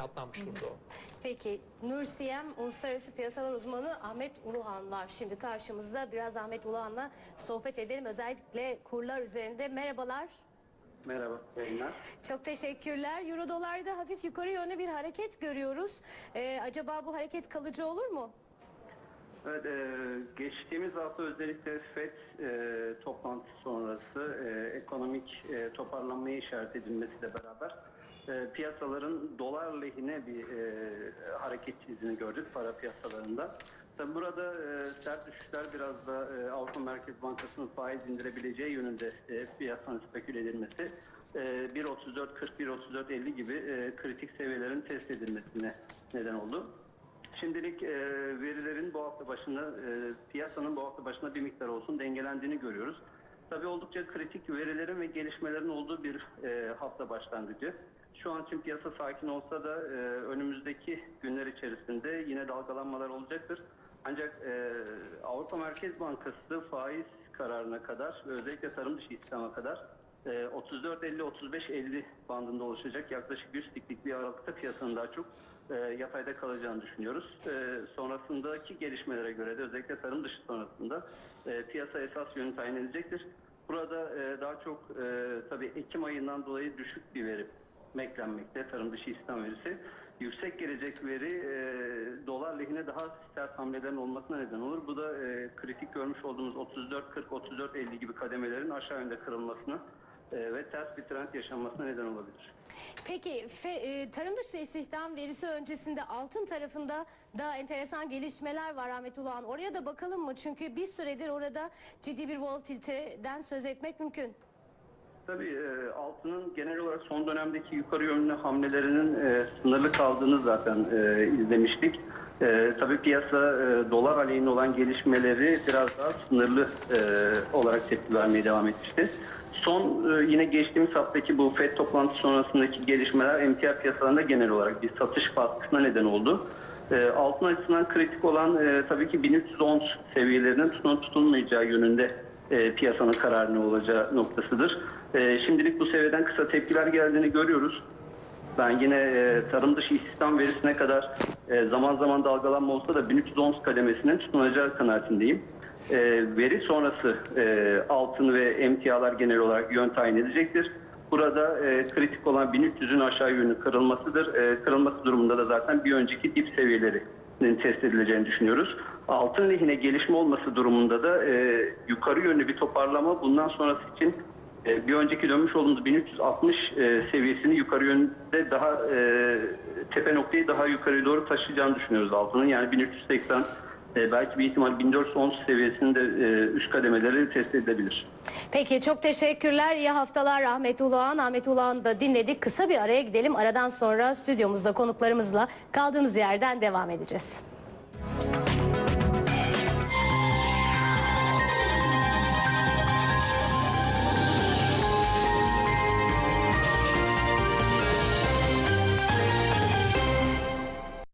atlanmış durumda o. Peki Nursiyem Uluslararası Piyasalar Uzmanı Ahmet Uluhan var. Şimdi karşımızda biraz Ahmet Uluhan'la sohbet edelim. Özellikle kurlar üzerinde. Merhabalar. Merhaba, yayınlar. Çok teşekkürler. Euro dolarda hafif yukarı yönlü bir hareket görüyoruz. Ee, acaba bu hareket kalıcı olur mu? Evet, e, geçtiğimiz hafta özellikle FED e, toplantısı sonrası e, ekonomik e, toparlanmaya işaret edilmesiyle beraber e, piyasaların dolar lehine bir e, hareket izini gördük para piyasalarında. Tabi burada e, sert düşüşler biraz da e, Avrupa Merkez Bankası'nın faiz indirebileceği yönünde e, piyasanın speküle edilmesi e, 1.34-40-1.34-50 gibi e, kritik seviyelerin test edilmesine neden oldu. Şimdilik e, verilerin bu hafta başında e, piyasanın bu hafta başında bir miktar olsun dengelendiğini görüyoruz. Tabii oldukça kritik verilerin ve gelişmelerin olduğu bir e, hafta başlangıcı. Şu an için piyasa sakin olsa da e, önümüzdeki günler içerisinde yine dalgalanmalar olacaktır. Ancak e, Avrupa Merkez Bankası faiz kararına kadar ve özellikle tarım dışı istihdama kadar e, 34-50-35-50 bandında oluşacak yaklaşık 100 tiklik bir aralıkta piyasanın daha çok e, yatayda kalacağını düşünüyoruz. E, sonrasındaki gelişmelere göre de özellikle tarım dışı sonrasında e, piyasa esas yönü tayin edilecektir. Burada e, daha çok e, tabii Ekim ayından dolayı düşük bir veri beklenmekte tarım dışı istihdam verisi. Yüksek gelecek veri e, dolar lehine daha sert hamlelerin olmasına neden olur. Bu da e, kritik görmüş olduğumuz 34-40-34-50 gibi kademelerin aşağı yönde kırılmasına e, ve ters bir trend yaşanmasına neden olabilir. Peki fe- e, tarım dışı istihdam verisi öncesinde altın tarafında da enteresan gelişmeler var Ahmet Uluhan. Oraya da bakalım mı? Çünkü bir süredir orada ciddi bir volatiliteden söz etmek mümkün. Tabii e, altının genel olarak son dönemdeki yukarı yönlü hamlelerinin e, sınırlı kaldığını zaten e, izlemiştik. Tabii piyasa dolar aleyhine olan gelişmeleri biraz daha sınırlı olarak tepki vermeye devam etmişti. Son yine geçtiğimiz haftaki bu FED toplantısı sonrasındaki gelişmeler emtia piyasalarında genel olarak bir satış baskısına neden oldu. Altın açısından kritik olan tabii ki 1310 seviyelerinin tutunup tutulmayacağı yönünde e, piyasanın kararı ne olacağı noktasıdır. E, şimdilik bu seviyeden kısa tepkiler geldiğini görüyoruz. Ben yine e, tarım dışı istihdam verisine kadar e, zaman zaman dalgalanma olsa da 1310 kademesinin tutunacağı kanaatindeyim. E, veri sonrası e, altın ve emtialar genel olarak yön tayin edecektir. Burada e, kritik olan 1300'ün aşağı yönlü kırılmasıdır. E, kırılması durumunda da zaten bir önceki dip seviyelerinin test edileceğini düşünüyoruz. Altın lehine gelişme olması durumunda da e, yukarı yönlü bir toparlama bundan sonrası için e, bir önceki dönmüş olduğumuz 1360 e, seviyesini yukarı yönde daha e, tepe noktayı daha yukarı doğru taşıyacağını düşünüyoruz altının. Yani 1380 e, belki bir ihtimal 1410 seviyesinde e, üst kademeleri test edilebilir. Peki çok teşekkürler. İyi haftalar Ahmet Uluhan. Ahmet Uluhan'ı da dinledik. Kısa bir araya gidelim. Aradan sonra stüdyomuzda konuklarımızla kaldığımız yerden devam edeceğiz.